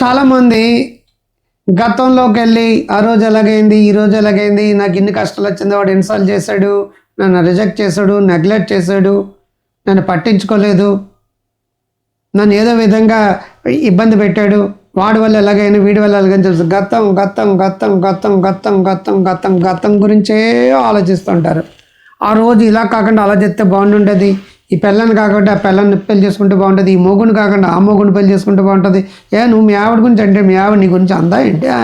చాలామంది గతంలోకి వెళ్ళి ఆ రోజు ఎలాగైంది? ఈ రోజు ఎలాగైంది? నాకు ఇన్ని కష్టాలు వచ్చింది వాడు ఇన్సల్ట్ చేశాడు నన్ను రిజెక్ట్ చేశాడు నెగ్లెక్ట్ చేశాడు నన్ను పట్టించుకోలేదు నన్ను ఏదో విధంగా ఇబ్బంది పెట్టాడు వాడి వల్ల ఎలాగైనా వీడి వల్ల ఎలాగైనా తెలుసు. గతం గతం గతం గతం గతం గతం గతం గతం గురించే ఆలోచిస్తుంటారు. ఆ రోజు ఇలా కాకుండా అలా చెప్తే బాగుండేది ఈ పిల్లని కాకుండా ఆ పిల్లని పెళ్ళి చేసుకుంటే బాగుంటుంది ఈ మొగుని కాకుండా ఆ మొగుని పెళ్ళి చేసుకుంటే బాగుంటుంది. ఏ నువ్వు మీ ఆవిడ గురించి అంటే మీ ఆవిడ నీ గురించి అందా ఏంటి? ఆ,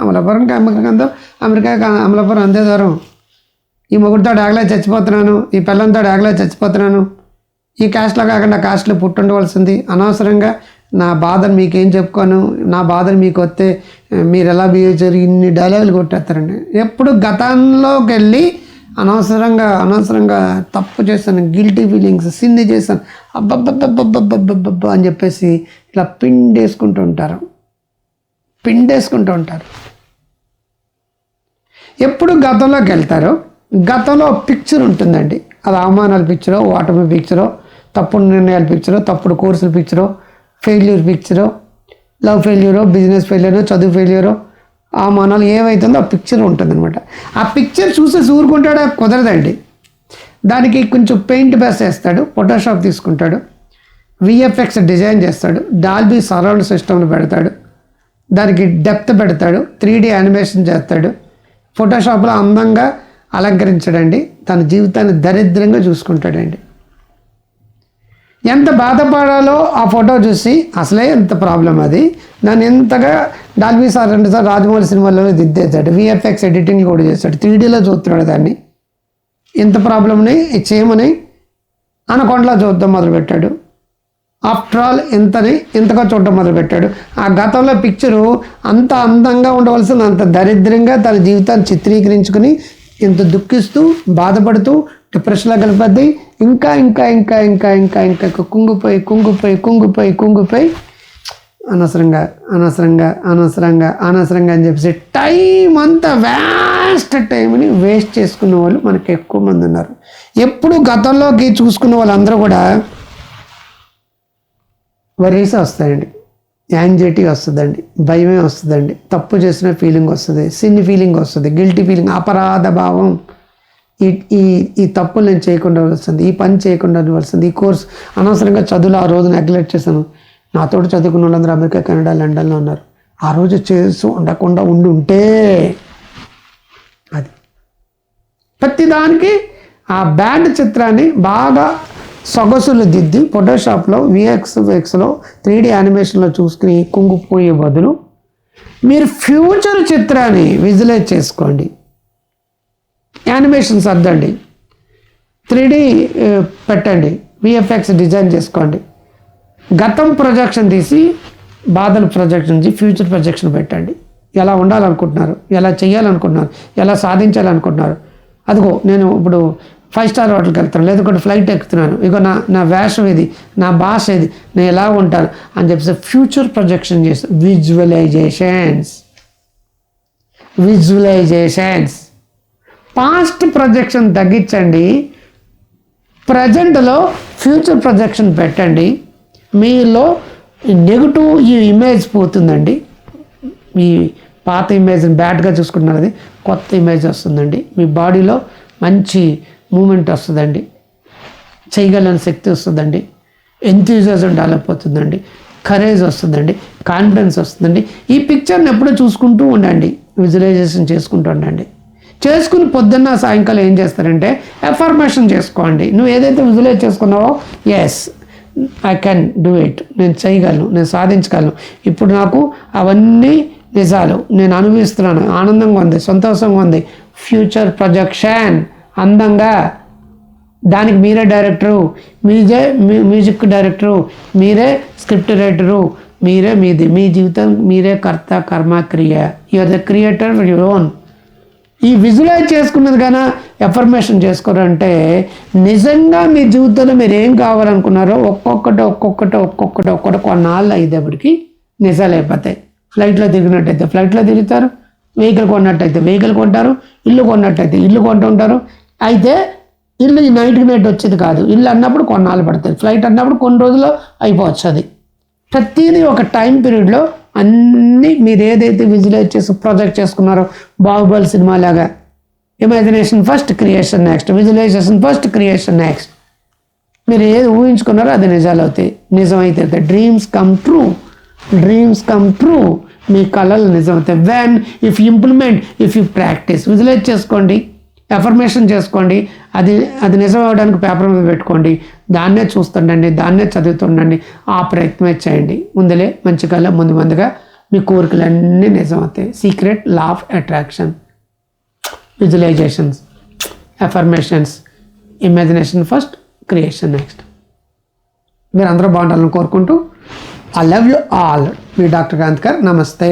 అమలాపురంకి అమెరికా అందో అమెరికా అమలాపురం అందే దూరం. ఈ మొగుడితో ఆగలే చచ్చిపోతున్నాను ఈ పిల్లంతో ఆగలే చచ్చిపోతున్నాను. ఈ కాస్ట్లో కాకుండా కాస్ట్లో పుట్టుండవలసింది అనవసరంగా నా బాధను మీకేం చెప్పుకోను నా బాధను మీకు వస్తే మీరు ఎలా బిహేవ్ చేయాలి ఇన్ని డైలాగులు కొట్టేస్తారండి. ఎప్పుడు గతంలోకి వెళ్ళి అనవసరంగా అనవసరంగా తప్పు చేశాను గిల్టీ ఫీలింగ్స్ సిన్ని చేశాను. అబ్బబ్బబ్బబ్బబ్బబ్బబ్బ అని చెప్పేసి ఇలా పిండేసుకుంటూ ఉంటారు. పిండేసుకుంటూ ఉంటారు. ఎప్పుడు గతంలోకి వెళ్తారు గతంలో పిక్చర్ ఉంటుందండి. అది అవమానాల పిక్చరో ఓటమి పిక్చరో తప్పుడు నిర్ణయాల పిక్చరో తప్పుడు కోర్సుల పిక్చరో ఫెయిల్యూర్ పిక్చరో లవ్ ఫెయిల్యూరో బిజినెస్ ఫెయిల్యూరో చదువు ఫెయిల్యూరో ఆ మనలో ఏమైతుందో ఆ పిక్చర్ ఉంటుందన్నమాట. ఆ పిక్చర్ చూసి ఊరుకుంటాడా కుదరదండి. దానికి కొంచెం పెయింట్ బేస్ వేస్తాడు ఫోటోషాప్ తీసుకుంటాడు విఎఫ్ఎక్స్ డిజైన్ చేస్తాడు డాల్బీ సరౌండ్ సిస్టమ్ని పెడతాడు దానికి డెప్త్ పెడతాడు త్రీ డి యానిమేషన్ చేస్తాడు. ఫోటోషాప్లో అందంగా అలంకరించడండి తన జీవితాన్ని దరిద్రంగా చూసుకుంటాడండి. ఎంత బాధపడాలో ఆ ఫోటో చూసి అసలే ఎంత ప్రాబ్లం అది. దాన్ని ఎంతగా డాల్బీ సార్ రెండు సార్ రాజమౌళి సినిమాలలో దిద్దేశాడు. విఎఫ్ఎక్స్ ఎడిటింగ్ కూడా చేశాడు. త్రీడీలో చూస్తున్నాడు దాన్ని. ఎంత ప్రాబ్లమ్ని చేయమని అనకొండలా చూద్దాం మొదలుపెట్టాడు. ఆఫ్టర్ ఆల్ ఇంతని ఇంతగా చూడటం మొదలుపెట్టాడు. ఆ గతంలో పిక్చరు అంత అందంగా ఉండవలసిన అంత దరిద్రంగా తన జీవితాన్ని చిత్రీకరించుకుని ఇంత దుఃఖిస్తూ బాధపడుతూ డిప్రెషన్లో కలిపద్ది ఇంకా ఇంకా ఇంకా ఇంకా ఇంకా ఇంకా కుంగిపోయి కుంగిపోయి కుంగిపోయి కుంగిపోయి అనవసరంగా అనవసరంగా అనవసరంగా అనవసరంగా అని చెప్పేసి టైం అంతా వేస్ట్ టైంని వేస్ట్ చేసుకున్న వాళ్ళు మనకి ఎక్కువ మంది ఉన్నారు. ఎప్పుడు గతంలోకి చూసుకున్న వాళ్ళందరూ కూడా వరీస్ వస్తాయండి. యాంగ్జైటీ వస్తుందండి. భయమే వస్తుందండి. తప్పు చేసిన ఫీలింగ్ వస్తుంది. సిన్ని ఫీలింగ్ వస్తుంది. గిల్టీ ఫీలింగ్ అపరాధ భావం. ఈ ఈ ఈ తప్పులు నేను చేయకుండా వస్తుంది ఈ పని చేయకుండా వస్తుంది ఈ కోర్స్ అనవసరంగా చదువులు ఆ రోజు నెగ్లెక్ట్ చేశాను. నాతోటి చదువుకున్న వాళ్ళందరూ అమెరికా కెనడా లండన్లో ఉన్నారు. ఆ రోజు చేస్తూ ఉండకుండా ఉండి ఉంటే అది. ప్రతిదానికి ఆ బ్యాడ్ చిత్రాన్ని బాగా సొగసులు దిద్ది ఫోటోషాప్లో విఎక్స్ ఎక్స్లో త్రీ డి యానిమేషన్లో చూసుకుని కుంగిపోయే బదులు మీరు ఫ్యూచర్ చిత్రాన్ని విజువలైజ్ చేసుకోండి. యానిమేషన్స్ సర్దండి త్రీ డి పెట్టండి. విఎఫ్ఎక్స్ డిజైన్ చేసుకోండి. గతం ప్రొజెక్షన్ తీసి బాధల ప్రొజెక్షన్ నుంచి ఫ్యూచర్ ప్రొజెక్షన్ పెట్టండి. ఎలా ఉండాలనుకుంటున్నారు? ఎలా చేయాలనుకుంటున్నారు ఎలా సాధించాలనుకుంటున్నారు? అదిగో నేను ఇప్పుడు ఫైవ్ స్టార్ హోటల్కి వెళ్తాను లేదంటే ఫ్లైట్ ఎక్కుతున్నాను. ఇగో నా నా వేషం ఇది నా భాష ఇది నేను ఎలా ఉంటాను అని చెప్పేసి ఫ్యూచర్ ప్రొజెక్షన్ చేస్తాను విజువలైజేషన్స్ విజువలైజేషన్స్ పాస్ట్ ప్రొజెక్షన్ తగ్గించండి. ప్రజెంట్లో ఫ్యూచర్ ప్రొజెక్షన్ పెట్టండి. మీలో నెగిటివ్ ఈ ఇమేజ్ పోతుందండి. మీ పాత ఇమేజ్ బ్యాడ్గా చూసుకుంటున్నది కొత్త ఇమేజ్ వస్తుందండి. మీ బాడీలో మంచి మూమెంట్ వస్తుందండి. చేయగలని శక్తి వస్తుందండి. ఎంతూజియాజం డెవలప్ అవుతుందండి. కరేజ్ వస్తుందండి. కాన్ఫిడెన్స్ వస్తుందండి. ఈ పిక్చర్ని ఎప్పుడూ చూసుకుంటూ ఉండండి. విజువలైజేషన్ చేసుకుంటూ ఉండండి. చేసుకుని పొద్దున్న సాయంకాలం ఏం చేస్తారంటే ఎఫర్మేషన్ చేసుకోండి. నువ్వు ఏదైతే visualize చేసుకున్నావో yes I can do it నేను చేయగలను నేను సాధించగలను. ఇప్పుడు నాకు అవన్నీ నిజాలు. నేను అనుభవిస్తున్నాను. ఆనందంగా ఉంది సంతోషంగా ఉంది. ఫ్యూచర్ ప్రొజెక్షన్ అందంగా. దానికి మీరే డైరెక్టరు మీజే మ్యూజిక్ డైరెక్టరు మీరే స్క్రిప్ట్ రైటరు మీరే మీది. మీ జీవితం మీరే కర్త కర్మ క్రియ. Your the creator your own ఈ విజువలైజ్ చేసుకున్నది కానీ ఎఫర్మేషన్ చేసుకోరంటే నిజంగా మీ జీవితంలో మీరు ఏం కావాలనుకున్నారో ఒక్కొక్కటి ఒక్కొక్కటి ఒక్కొక్కటి ఒక్కొక్కటి కొన్నాళ్ళు అయ్యేటప్పటికి నిజాలు అయిపోతాయి ఫ్లైట్లో తిరిగినట్టయితే ఫ్లైట్లో తిరుగుతారు వెహికల్ కొన్నట్టయితే వెహికల్ కొంటారు ఇల్లు కొన్నట్టయితే ఇల్లు కొంటుంటారు. అయితే ఇల్లు నైట్కి నైట్ వచ్చేది కాదు. ఇల్లు అన్నప్పుడు కొన్నాళ్ళు పడుతుంది ఫ్లైట్ అన్నప్పుడు కొన్ని రోజుల్లో అయిపోవచ్చు అది ప్రతిదీ ఒక టైం పీరియడ్లో అన్నీ మీరు ఏదైతే విజువలైజ్ చేసి ప్రొజెక్ట్ చేసుకున్నారో బాహుబలి సినిమా లాగా imagination first creation next visualization first creation next మీరు ఏది ఊహించుకున్నారో అది నిజాలు అవుతాయి. నిజమైతే dreams come true dreams come true మీ కళలు నిజమవుతాయి. When if implement if you practice visualize చేసుకోండి. ఎఫర్మేషన్ చేసుకోండి. అది అది నిజం అవ్వడానికి పేపర్ మీద పెట్టుకోండి. దాన్నే చూస్తుండండి దాన్నే చదువుతుండండి. ఆ ప్రయత్నమే చేయండి. ముందులే మంచి కల ముందు ముందుగా మీ కోరికలన్నీ నిజమవుతాయి. Secret law of attraction visualizations affirmations imagination first creation next మీరు అందరూ బాగుండాలని కోరుకుంటూ ఐ లవ్ యూ ఆల్ మీ డాక్టర్ కాంత్ గారు నమస్తే.